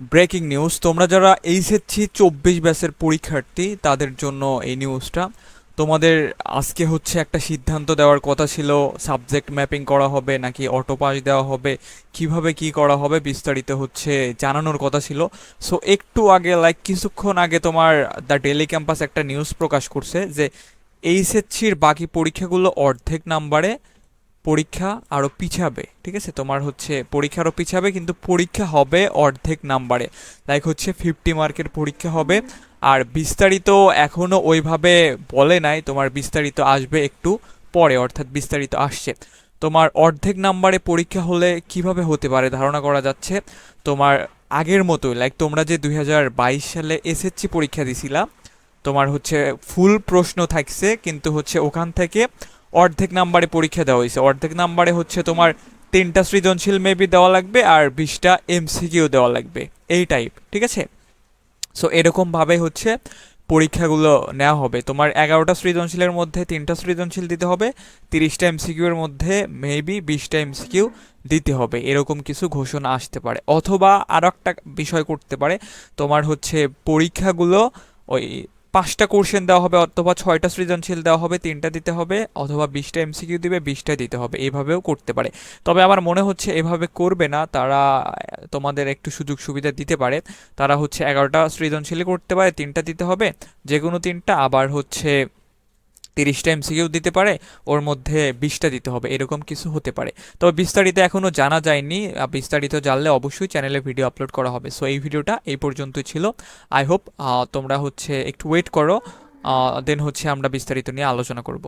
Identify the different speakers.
Speaker 1: Breaking news, তোমরা যারা HSC চব্বিশ ব্যাচের পরীক্ষার্থী, তাদের জন্য এই নিউজটা। তোমাদের আজকে হচ্ছে একটা সিদ্ধান্ত দেওয়ার কথা ছিল, সাবজেক্ট ম্যাপিং করা হবে নাকি অটো পাস দেওয়া হবে, কীভাবে কি করা হবে বিস্তারিত হচ্ছে জানানোর কথা ছিল। সো, একটু আগে লাইক কিছুক্ষণ আগে তোমার দ্য ডেলি ক্যাম্পাস একটা নিউজ প্রকাশ করছে যে, এইচএসসির বাকি পরীক্ষাগুলো অর্ধেক নাম্বারে পরীক্ষা আরও পিছাবে, ঠিক আছে? তোমার হচ্ছে পরীক্ষা আরও পিছাবে, কিন্তু পরীক্ষা হবে অর্ধেক নাম্বারে। লাইক হচ্ছে ফিফটি মার্কের পরীক্ষা হবে। আর বিস্তারিত এখনও ওইভাবে বলে নাই, তোমার বিস্তারিত আসবে একটু পরে, অর্থাৎ বিস্তারিত আসছে। তোমার অর্ধেক নাম্বারে পরীক্ষা হলে কীভাবে হতে পারে? ধারণা করা যাচ্ছে, তোমার আগের মতোই লাইক তোমরা যে দুই হাজার বাইশ সালে এসএসসি পরীক্ষা দিছিলা, তোমার হচ্ছে ফুল প্রশ্ন থাকছে, কিন্তু হচ্ছে ওখান থেকে অর্ধেক নাম্বারে পরীক্ষা দেওয়া হয়েছে। অর্ধেক নাম্বারে হচ্ছে তোমার তিনটা সৃজনশীল মেবি দেওয়া লাগবে আর বিশটা এমসিকিউ দেওয়া লাগবে। এই টাইপ ঠিক আছে? সো এরকমভাবে হচ্ছে পরীক্ষাগুলো নেওয়া হবে। তোমার এগারোটা সৃজনশীলের মধ্যে তিনটা সৃজনশীল দিতে হবে, তিরিশটা এমসিকিউ এর মধ্যে মেবি বিশটা এমসিকিউ দিতে হবে। এরকম কিছু ঘোষণা আসতে পারে। অথবা আরও একটা বিষয় করতে পারে, তোমার হচ্ছে পরীক্ষাগুলো ওই পাঁচটা কোশ্চেন দেওয়া হবে অথবা ছয়টা সৃজনশীল দেওয়া হবে, তিনটা দিতে হবে অথবা বিশটা এমসিকিউ দিবে, বিশটা দিতে হবে। এভাবেও করতে পারে। তবে আমার মনে হচ্ছে এভাবে করবে না, তারা তোমাদের একটু সুযোগ সুবিধা দিতে পারে। তারা হচ্ছে এগারোটা সৃজনশীল করতে পারে, তিনটা দিতে হবে যে কোনো তিনটা। আবার হচ্ছে তিরিশটা এমসিকিউ দিতে পারে, ওর মধ্যে বিশটা দিতে হবে, এরকম কিছু হতে পারে। তবে বিস্তারিত এখনও জানা যায়নি বিস্তারিত জানলে অবশ্যই চ্যানেলে ভিডিও আপলোড করা হবে। সো এই ভিডিওটা এই পর্যন্তই ছিল। আই হোপ তোমরা হচ্ছে একটু ওয়েট করো দেন হচ্ছে আমরা বিস্তারিত নিয়ে আলোচনা করব।